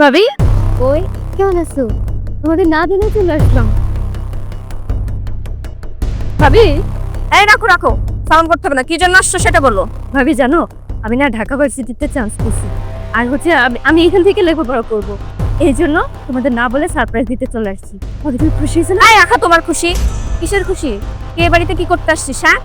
ভাবি? ওই কেমন আছো? তোমাদের না দিনে চলে আসলাম। ভাবি? এই রাখো রাখো। সাউন্ড করতে হবে না কি জন্য আসছো সেটা বলো। ভাবি জানো আমি না ঢাকা ভার্সিটিতে চান্স পেয়েছি। আর হচ্ছে আমি- এখান থেকে লেখাপড়া করব। এই জন্য তোমাদের না বলে সারপ্রাইজ দিতে চলে আসছি। তোমাদের তুমি খুশি হয়েছে না? রাখা তোমার খুশি। কিসের খুশি? কে বাড়িতে কি করতে আসছিস হ্যাঁ?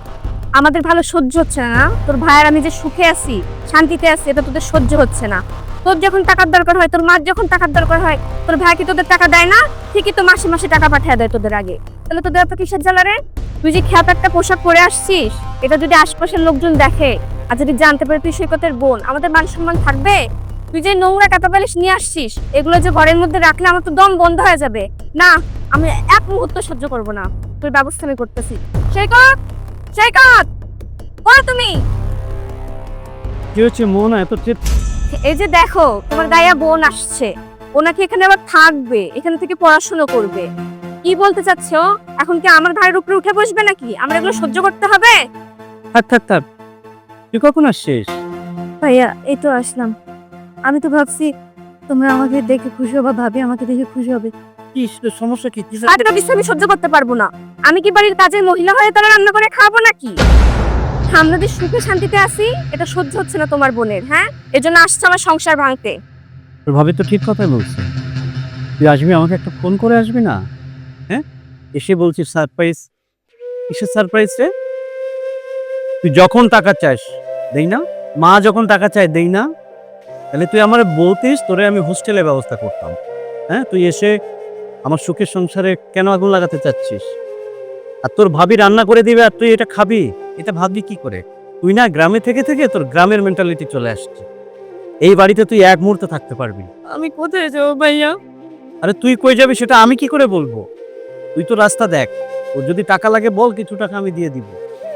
আমাদের ভালো সহ্য হচ্ছে না না? তোর ভাইয়ের আমি যে সুখে আছি শান্তিতে আছি এটা তোদের সহ্য হচ্ছে না। তোর যখন টাকার দরকার হয়, তোর মার যখন টাকার দরকার হয়, তোর ভাই কি তোদের টাকা দেয় না? ঠিকই তো মাসে মাসে টাকা পাঠিয়ে দেয় তোদের আগে। তাহলে তোদের এত কিসের জ্বালা রে? তুই যে খ্যাত একটা পোশাক পরে আসছিস, এটা যদি আশপাশের লোকজন দেখে, আর যদি জানতে পারে তুই সৈকতের বোন, আমাদের মান সম্মান থাকবে? তুই যে নোংরা কাটা বালিশ নিয়ে আসছিস, এগুলো যে ঘরের মধ্যে রাখলে আমার তো দম বন্ধ হয়ে যাবে। না, আমি এক মুহূর্ত সহ্য করব না। তোর ব্যবস্থা আমি করতেছি। সৈকত! সৈকত! বল তুমি! কি হচ্ছে মন এত চেত এই যে দেখো তোমার গায়া বোন আসছে। ও নাকি এখানে আবার থাকবে এখানে থেকে পড়াশোনা করবে। কি বলতে চাচ্ছ? এখন কি আমার ভাইয়ের উপরে উঠে বসবে নাকি? আমার এগুলো সহ্য করতে হবে? থাক থাক থাক। তুই কখন আসছিস? ভাইয়া এই তো আসলাম। আমি তো ভাবছি তোমরা আমাকে দেখে খুশি হবে ভাবি আমাকে দেখে খুশি হবে। কি সমস্যা কি? কি আর আমি সহ্য করতে পারব না। আমি কি বাড়ির কাজের মহিলা হয়ে তারা রান্না করে খাব নাকি? আমরা যে সুখে শান্তিতে আছি, এটা সহ্য হচ্ছে না তোমার বোনের হ্যাঁ? এজন্য আসছে আমার সংসার ভাঙতে। তোর ভাবি তো ঠিক কথাই বলছে। তুই আসবি, আমাকে একটা ফোন করে আসবি না? হ্যাঁ? এসে বলছিস সারপ্রাইজ, কিসের সারপ্রাইজ রে? তুই যখন টাকা চাস, দেই না? মা যখন টাকা চায়, দেই না? তাহলে তুই আমার বলতিস, তোরে আমি হোস্টেলের ব্যবস্থা করতাম। হ্যাঁ? তুই এসে আমার সুখের সংসারে কেন আগুন লাগাতে চাচ্ছিস? আর তোর ভাবি রান্না করে দিবে, আর তুই এটা খাবি? এটা ভাববি কি করে? তুই না গ্রামে থেকে থেকে তোর গ্রামের মেন্টালিটি চলে আসছে। এই বাড়িতে তুই এক মুহূর্তে থাকতে পারবি। আমি কোথায় যাব ভাইয়া? আরে তুই কই যাবি সেটা আমি কি করে বলব? তুই তো রাস্তা দেখ। ওর যদি টাকা লাগে বল কিছু টাকা আমি দিয়ে দিব।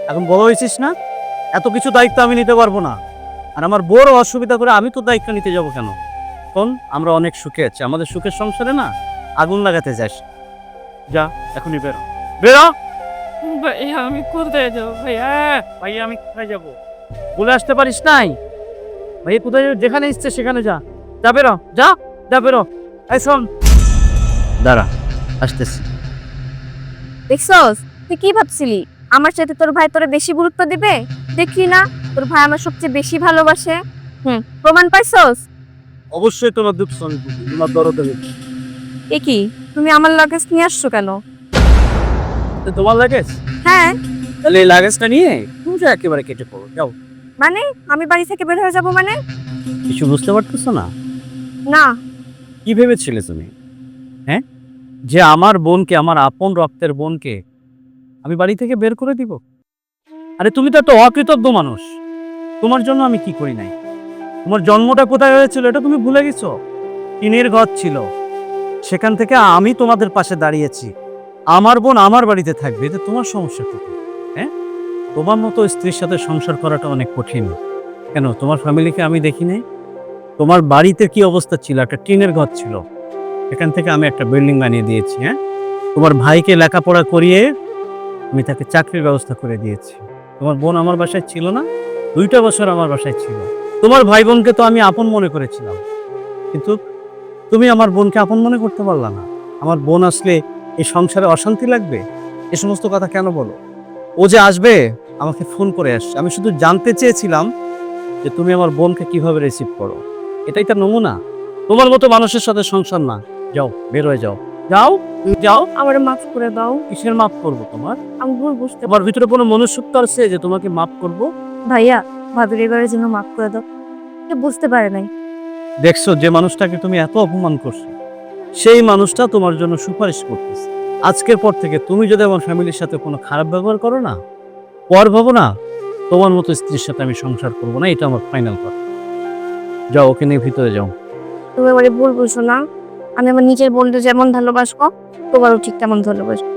এখন বড় হয়েছিস না? এত কিছু দায়িত্ব আমি নিতে পারব না। আর আমার বড় অসুবিধা করে আমি তো দায়িত্ব নিতে যাব কেন? কোন আমরা অনেক সুখে আছি। আমাদের সুখের সংসারে না আগুন লাগাতে যাস। যা এখনই বেরো বেরো ভাইয়া আমি কোথায় যাব ভাইয়া? হ্যাঁ ভাই আমি কোথায় যাব? বলে আসতে পারিস নাই? ভাই কোথায় যাবে? যেখানে ইচ্ছে সেখানে যা। যা বেরো যা যা বেরো। এই শোন। দাঁড়া আসতেছি। দেখছস তুই কি ভাবছিলি? আমার সাথে তোর ভাই তোরে বেশি গুরুত্ব দিবে? দেখলি না তোর ভাই আমার সবচেয়ে বেশি ভালোবাসে? হুম প্রমাণ পাইছস? অবশ্যই তোমার দুঃখ তোমার দরদে। এ কি তুমি আমার লাগেজ নিয়ে আসছো কেন? তো তোমার লাগেজ হ্যাঁ। তাহলে এই লাগেজটা নিয়ে তুমি যা একেবারে কেটে পড়ো যাও। মানে? আমি বাড়ি থেকে বের হয়ে যাব মানে? কিছু বুঝতে পারতেছো না? না। কি ভেবেছিলে তুমি? হ্যাঁ? যে আমার বোনকে আমার আপন রক্তের বোনকে আমি বাড়ি থেকে বের করে দিব? আরে তুমি তো একটা অকৃতজ্ঞ মানুষ। তোমার জন্য আমি কি করি নাই? তোমার জন্মটা কোথায় হয়েছিল এটা তুমি ভুলে গেছো? টিনের ঘর ছিল। সেখান থেকে আমি তোমাদের পাশে দাঁড়িয়েছি। আমার বোন আমার বাড়িতে থাকবে এতে তোমার সমস্যা কোথায় হ্যাঁ? তোমার মতো স্ত্রীর সাথে সংসার করাটা অনেক কঠিন। কেন? তোমার ফ্যামিলিকে আমি দেখি নাই তোমার বাড়িতে কি অবস্থা ছিল? একটা টিনের ঘর ছিল। এখান থেকে আমি একটা বিল্ডিং বানিয়ে দিয়েছি হ্যাঁ? তোমার ভাইকে লেখাপড়া করিয়ে আমি তাকে চাকরির ব্যবস্থা করে দিয়েছি। তোমার বোন আমার বাসায় ছিল না? দুইটা বছর আমার বাসায় ছিল। তোমার ভাই বোনকে তো আমি আপন মনে করেছিলাম। কিন্তু তুমি আমার বোনকে আপন মনে করতে পারলা না। আমার বোন আসলে এই সংসারে অশান্তি লাগবে? এ সমস্ত কথা কেন বলো? ও যে আসবে আমাকে ফোন করে আসছে। আমি শুধু জানতে চেয়েছিলাম যে তুমি আমার বোনকে কীভাবে রিসিভ করো। এটাই তার নমুনা। তোমার মতো মানুষের সাথে সংসার না। যাও বের হয়ে যাও। যাও যাও। আমার মাফ করে দাও। কিসের মাফ করব তোমার? আমি ভুল বুঝতে তোমার ভিতরে কোনো মনুষ্যত্ব আছে যে তোমাকে মাফ করব? ভাইয়া ভাবির এবারের জন্য মাফ করে দাও। বুঝতে পারে নাই। দেখছ যে মানুষটাকে তুমি এত অপমান করছ। সেই মানুষটা তোমার জন্য সুপারিশ করতেছে। আজকের পর থেকে তুমি যদি আমার ফ্যামিলির সাথে কোনো খারাপ ব্যবহার করো না, পর ভাবো না, তোমার মতো স্ত্রীর সাথে আমি সংসার করব না, এটা আমার ফাইনাল কথা যাও, ওকে নিয়ে ভিতরে যাও। তুমি এবারে ভুল বুঝছ না। আমি আমার নিজের বোনকে যেমন ভালোবাসবো, তোমারও ঠিক তেমন ভালোবাসবো।